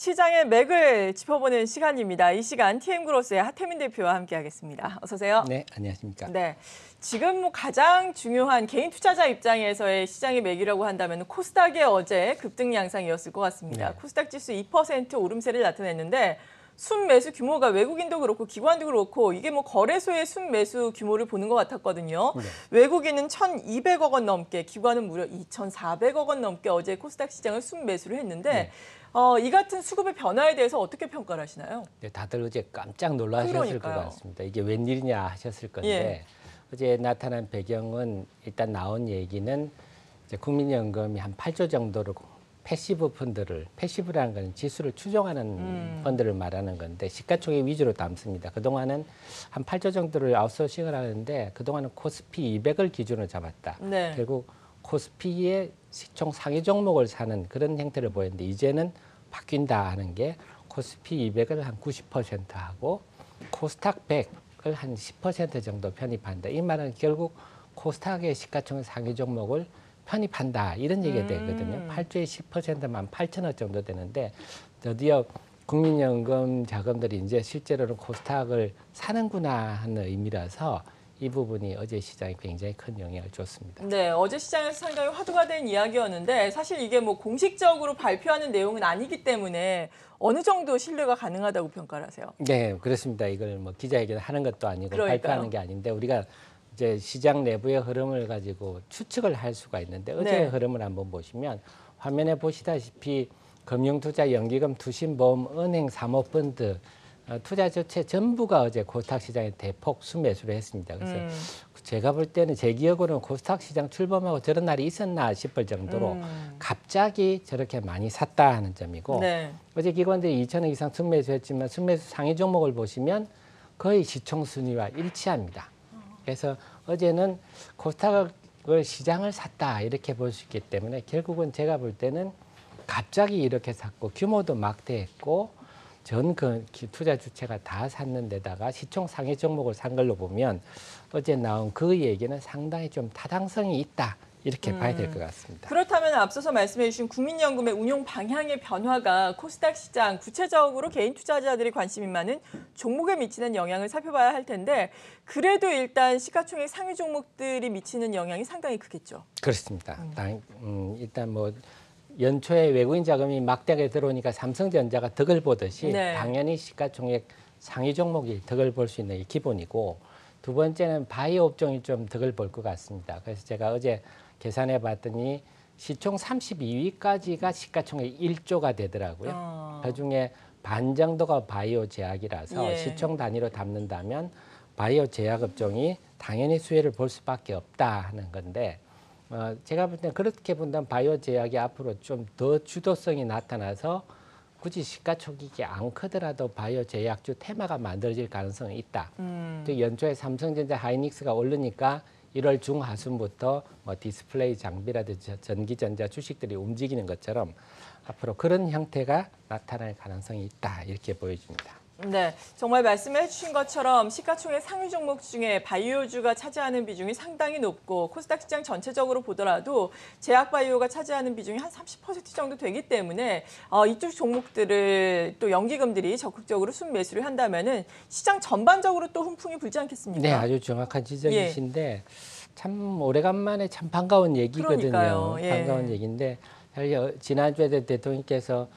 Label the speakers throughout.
Speaker 1: 시장의 맥을 짚어보는 시간입니다. 이 시간 TM그로스의 하태민 대표와 함께하겠습니다. 어서 오세요.
Speaker 2: 네, 안녕하십니까.
Speaker 1: 네. 지금 뭐 가장 중요한 개인 투자자 입장에서의 시장의 맥이라고 한다면 코스닥의 어제 급등 양상이었을 것 같습니다.
Speaker 2: 네.
Speaker 1: 코스닥 지수 2% 오름세를 나타냈는데 순매수 규모가 외국인도 그렇고 기관도 그렇고 이게 뭐 거래소의 순매수 규모를 보는 것 같았거든요.
Speaker 2: 네.
Speaker 1: 외국인은 1,200억 원 넘게, 기관은 무려 2,400억 원 넘게 어제 코스닥 시장을 순매수를 했는데
Speaker 2: 네.
Speaker 1: 어, 이 같은 수급의 변화에 대해서 어떻게 평가를 하시나요?
Speaker 2: 네, 다들 어제 깜짝 놀라셨을
Speaker 1: 그러니까요.
Speaker 2: 것 같습니다. 이게 웬일이냐 하셨을 건데
Speaker 1: 예.
Speaker 2: 어제 나타난 배경은 일단 나온 얘기는 국민연금이 한 8조 정도로 패시브 펀드를 패시브라는 건 지수를 추종하는
Speaker 1: 음.
Speaker 2: 펀드를 말하는 건데 시가총액 위주로 담습니다. 그동안은 한 8조 정도를 아웃소싱을 하는데 그동안은 코스피 200을 기준으로 잡았다.
Speaker 1: 네.
Speaker 2: 결국 코스피의 시총 상위 종목을 사는 그런 형태를 보였는데 이제는 바뀐다 하는 게 코스피 200을 한 90% 하고 코스닥 100을 한 10% 정도 편입한다. 이 말은 결국 코스닥의 시가총액 상위 종목을 편입한다 이런 얘기가
Speaker 1: 음.
Speaker 2: 되거든요. 8조의 10%만 8천억 정도 되는데 드디어 국민연금 자금들이 이제 실제로는 코스닥을 사는구나 하는 의미라서 이 부분이 어제 시장에 굉장히 큰 영향을 줬습니다.
Speaker 1: 네, 어제 시장에서 상당히 화두가 된 이야기였는데 사실 이게 뭐 공식적으로 발표하는 내용은 아니기 때문에 어느 정도 신뢰가 가능하다고 평가를 하세요?
Speaker 2: 네, 그렇습니다. 이걸 뭐 기자회견 하는 것도 아니고
Speaker 1: 그러니까요.
Speaker 2: 발표하는 게 아닌데 우리가 이제 시장 내부의 흐름을 가지고 추측을 할 수가 있는데 어제의
Speaker 1: 네.
Speaker 2: 흐름을 한번 보시면 화면에 보시다시피 금융투자, 연기금, 투신보험, 은행, 사모펀드 어, 투자 주체 전부가 어제 코스닥 시장에 대폭 순매수를 했습니다. 그래서
Speaker 1: 음,
Speaker 2: 제가 볼 때는 제 기억으로는 코스닥 시장 출범하고 저런 날이 있었나 싶을 정도로
Speaker 1: 음.
Speaker 2: 갑자기 저렇게 많이 샀다 하는 점이고
Speaker 1: 네.
Speaker 2: 어제 기관들이 2천억 이상 순매수했지만 순매수 상위 종목을 보시면 거의 시총 순위와 일치합니다. 그래서 어제는 코스닥을 시장을 샀다 이렇게 볼 수 있기 때문에 결국은 제가 볼 때는 갑자기 이렇게 샀고 규모도 막대했고 전 그 투자 주체가 다 샀는 데다가 시총 상위 종목을 산 걸로 보면 어제 나온 그 얘기는 상당히 좀 타당성이 있다 이렇게 봐야 될 것 같습니다.
Speaker 1: 그렇다면 앞서서 말씀해 주신 국민연금의 운용 방향의 변화가 코스닥 시장 구체적으로 개인 투자자들이 관심이 많은 종목에 미치는 영향을 살펴봐야 할 텐데 그래도 일단 시가총액 상위 종목들이 미치는 영향이 상당히 크겠죠.
Speaker 2: 그렇습니다. 당- 음, 일단 뭐 연초에 외국인 자금이 막대하게 들어오니까 삼성전자가 덕을 보듯이
Speaker 1: 네.
Speaker 2: 당연히 시가총액 상위 종목이 덕을 볼 수 있는 게 기본이고 두 번째는 바이오 업종이 좀 덕을 볼 것 같습니다. 그래서 제가 어제 계산해 봤더니 시총 32위까지가 시가총액 1조가 되더라고요.
Speaker 1: 어.
Speaker 2: 그중에 반 정도가 바이오 제약이라서
Speaker 1: 예.
Speaker 2: 시총 단위로 담는다면 바이오 제약 업종이 당연히 수혜를 볼 수밖에 없다 하는 건데 어, 제가 볼 때는 그렇게 본다면 바이오 제약이 앞으로 좀 더 주도성이 나타나서 굳이 시가총액이 안 크더라도 바이오 제약주 테마가 만들어질 가능성이 있다.
Speaker 1: 음.
Speaker 2: 또 연초에 삼성전자 하이닉스가 오르니까 1월 중하순부터 뭐 디스플레이 장비라든지 전기전자 주식들이 움직이는 것처럼 앞으로 그런 형태가 나타날 가능성이 있다 이렇게 보여집니다.
Speaker 1: 네, 정말 말씀해 주신 것처럼 시가총액 상위 종목 중에 바이오주가 차지하는 비중이 상당히 높고 코스닥 시장 전체적으로 보더라도 제약 바이오가 차지하는 비중이 한 30% 정도 되기 때문에 어, 이쪽 종목들을 또 연기금들이 적극적으로 순매수를 한다면은 시장 전반적으로 또 훈풍이 불지 않겠습니까?
Speaker 2: 네, 아주 정확한 지적이신데 참 오래간만에 참 반가운 얘기거든요.
Speaker 1: 그러니까요, 예.
Speaker 2: 반가운 얘기인데 사실 어, 지난주에 대통령께서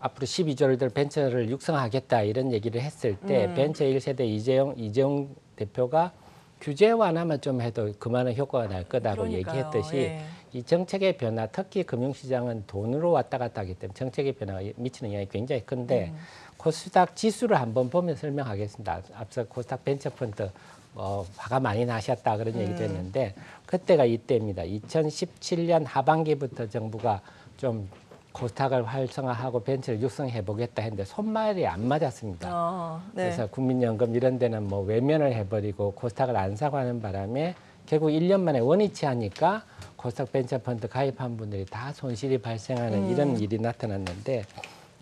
Speaker 2: 앞으로 12조를 들 벤처를 육성하겠다 이런 얘기를 했을 때
Speaker 1: 음.
Speaker 2: 벤처 1세대 이재용 이재용 대표가 규제 완화만 좀 해도 그만한 효과가 날 거다고
Speaker 1: 그러니까요,
Speaker 2: 얘기했듯이
Speaker 1: 예.
Speaker 2: 이 정책의 변화, 특히 금융시장은 돈으로 왔다 갔다 하기 때문에 정책의 변화가 미치는 영향이 굉장히 큰데
Speaker 1: 음.
Speaker 2: 코스닥 지수를 한번 보면 설명하겠습니다. 앞서 코스닥 벤처펀드 뭐 화가 많이 나셨다 그런
Speaker 1: 음.
Speaker 2: 얘기도 했는데 그때가 이때입니다. 2017년 하반기부터 정부가 좀 코스닥을 활성화하고 벤처를 육성해 보겠다 했는데 손말이 안 맞았습니다.
Speaker 1: 어, 네.
Speaker 2: 그래서 국민연금 이런 데는 뭐 외면을 해버리고 코스닥을 안 사고 하는 바람에 결국 1년 만에 원위치 하니까 코스닥 벤처펀드 가입한 분들이 다 손실이 발생하는
Speaker 1: 음.
Speaker 2: 이런 일이 나타났는데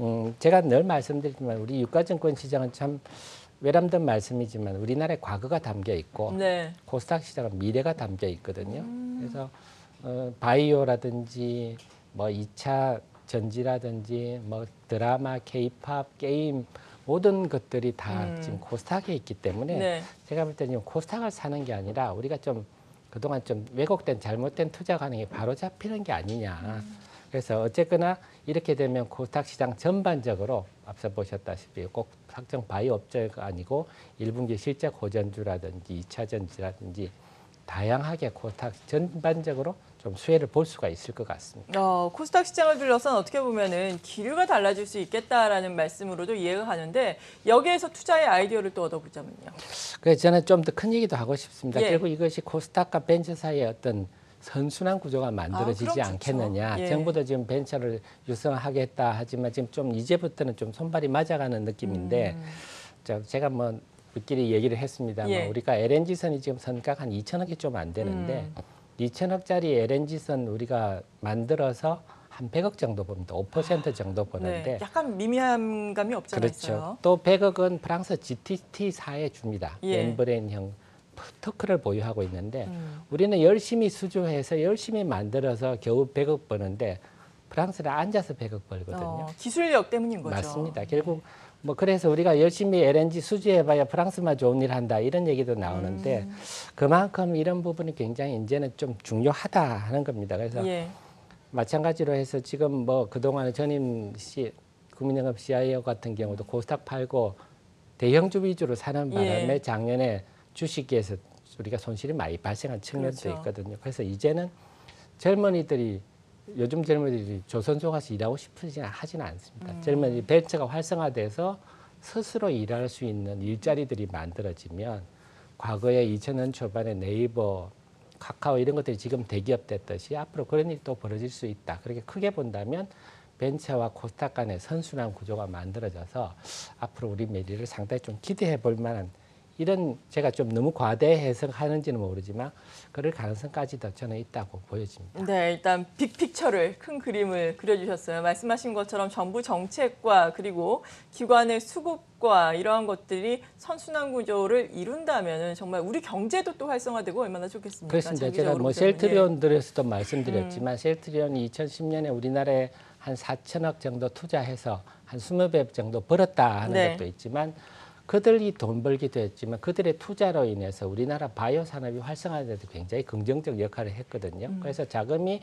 Speaker 2: 음, 제가 늘 말씀드리지만 우리 유가증권 시장은 참 외람된 말씀이지만 우리나라의 과거가 담겨 있고
Speaker 1: 네.
Speaker 2: 코스닥 시장은 미래가 담겨 있거든요.
Speaker 1: 음.
Speaker 2: 그래서 어, 바이오라든지 뭐 2차 전지라든지 뭐 드라마, 케이팝, 게임 모든 것들이 다
Speaker 1: 음.
Speaker 2: 지금 코스닥에 있기 때문에
Speaker 1: 네.
Speaker 2: 제가 볼 때는 코스닥을 사는 게 아니라 우리가 좀 그동안 좀 왜곡된 잘못된 투자 가능이 바로 잡히는 게 아니냐. 그래서 어쨌거나 이렇게 되면 코스닥 시장 전반적으로 앞서 보셨다시피 꼭 특정 바이오 업체가 아니고 1분기 실적 호전주라든지 2차 전지라든지 다양하게 코스닥 전반적으로 좀 수혜를 볼 수가 있을 것 같습니다.
Speaker 1: 어, 코스닥 시장을 둘러싼 어떻게 보면은 기류가 달라질 수 있겠다라는 말씀으로도 이해가 가는데 여기에서 투자의 아이디어를 또 얻어보자면요.
Speaker 2: 그래서 저는 좀 더 큰 얘기도 하고 싶습니다.
Speaker 1: 예.
Speaker 2: 결국 이것이 코스닥과 벤처 사이의 어떤 선순환 구조가 만들어지지
Speaker 1: 아, 그럼 좋죠.
Speaker 2: 않겠느냐.
Speaker 1: 예.
Speaker 2: 정부도 지금 벤처를 육성하겠다 하지만 지금 좀 이제부터는 좀 손발이 맞아가는 느낌인데
Speaker 1: 음.
Speaker 2: 저 제가 뭐 우리끼리 얘기를 했습니다만
Speaker 1: 예.
Speaker 2: 우리가 LNG선이 지금 선가가 한 2천억이 좀 안 되는데
Speaker 1: 음.
Speaker 2: 2천억짜리 LNG선 우리가 만들어서 한 100억 정도 봅니다. 5% 정도 보는데
Speaker 1: 네, 약간 미미한 감이 없잖아요.
Speaker 2: 그렇죠. 또 100억은 프랑스 GTT사에 줍니다.
Speaker 1: 예.
Speaker 2: 엠브렌형 터크를 보유하고 있는데
Speaker 1: 음.
Speaker 2: 우리는 열심히 수주해서 열심히 만들어서 겨우 100억 버는데 프랑스는 앉아서 100억 벌거든요.
Speaker 1: 어, 기술력 때문인 거죠.
Speaker 2: 맞습니다. 결국 뭐 그래서 우리가 열심히 LNG 수주해봐야 프랑스만 좋은 일 한다 이런 얘기도 나오는데
Speaker 1: 음.
Speaker 2: 그만큼 이런 부분이 굉장히 이제는 좀 중요하다 하는 겁니다. 그래서
Speaker 1: 예.
Speaker 2: 마찬가지로 해서 지금 뭐 그동안 전임 시 국민연금 CIO 같은 경우도 코스닥 팔고 대형주 위주로 사는 바람에
Speaker 1: 예.
Speaker 2: 작년에 주식에서 우리가 손실이 많이 발생한 측면도
Speaker 1: 그렇죠.
Speaker 2: 있거든요. 그래서 이제는 젊은이들이 요즘 젊은이들이 조선소 가서 일하고 싶으지 하지는 않습니다.
Speaker 1: 음.
Speaker 2: 젊은이 벤처가 활성화돼서 스스로 일할 수 있는 일자리들이 만들어지면 과거에 2000년 초반에 네이버, 카카오 이런 것들이 지금 대기업 됐듯이 앞으로 그런 일이 또 벌어질 수 있다. 그렇게 크게 본다면 벤처와 코스닥 간의 선순환 구조가 만들어져서 앞으로 우리 메리를 상당히 좀 기대해 볼 만한 이런 제가 좀 너무 과대 해석하는지는 모르지만 그럴 가능성까지도 저는 있다고 보여집니다.
Speaker 1: 네, 일단 빅픽처를 큰 그림을 그려주셨어요. 말씀하신 것처럼 정부 정책과 그리고 기관의 수급과 이러한 것들이 선순환 구조를 이룬다면 정말 우리 경제도 또 활성화되고 얼마나 좋겠습니까?
Speaker 2: 그렇습니다. 제가 뭐. 셀트리온들에서도 말씀드렸지만 셀트리온이 2010년에 우리나라에 한 4천억 정도 투자해서 한 20배 정도 벌었다 하는
Speaker 1: 네.
Speaker 2: 것도 있지만 그들이 돈 벌기도 했지만 그들의 투자로 인해서 우리나라 바이오 산업이 활성화돼도 굉장히 긍정적 역할을 했거든요.
Speaker 1: 음.
Speaker 2: 그래서 자금이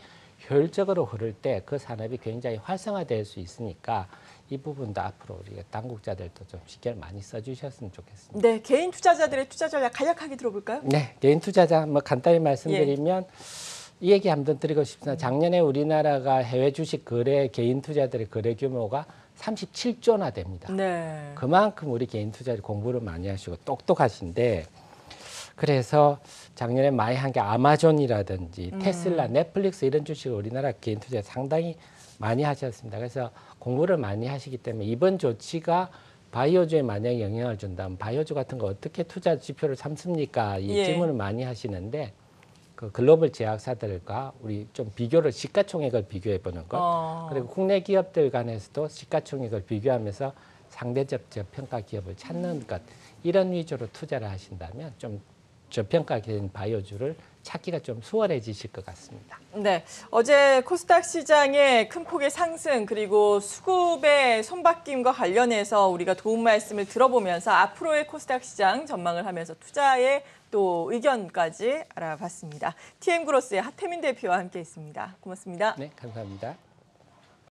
Speaker 2: 효율적으로 흐를 때 그 산업이 굉장히 활성화될 수 있으니까 이 부분도 앞으로 우리가 당국자들도 좀 신경을 많이 써주셨으면 좋겠습니다.
Speaker 1: 네, 개인 투자자들의 투자 전략 간략하게 들어볼까요?
Speaker 2: 네, 개인 투자자 뭐 간단히 말씀드리면 이 얘기 한번 드리고 싶습니다. 작년에 우리나라가 해외 주식 거래 개인 투자들의 거래 규모가 37조나 됩니다.
Speaker 1: 네.
Speaker 2: 그만큼 우리 개인 투자를 공부를 많이 하시고 똑똑하신데 그래서 작년에 많이 한 게 아마존이라든지
Speaker 1: 음.
Speaker 2: 테슬라, 넷플릭스 이런 주식을 우리나라 개인 투자에 상당히 많이 하셨습니다. 그래서 공부를 많이 하시기 때문에 이번 조치가 바이오주에 만약에 영향을 준다면 바이오주 같은 거 어떻게 투자 지표를 삼습니까? 이
Speaker 1: 예.
Speaker 2: 질문을 많이 하시는데 그 글로벌 제약사들과 우리 좀 비교를 시가총액을 비교해 보는 것
Speaker 1: 어.
Speaker 2: 그리고 국내 기업들 간에서도 시가총액을 비교하면서 상대적 저평가 기업을 찾는 것 이런 위주로 투자를 하신다면 좀 저평가된 바이오주를 찾기가 좀 수월해지실 것 같습니다.
Speaker 1: 네, 어제 코스닥 시장의 큰 폭의 상승 그리고 수급의 손바뀜과 관련해서 우리가 도움 말씀을 들어보면서 앞으로의 코스닥 시장 전망을 하면서 투자의 또 의견까지 알아봤습니다. TM 그로스의 하태민 대표와 함께했습니다. 고맙습니다.
Speaker 2: 네, 감사합니다.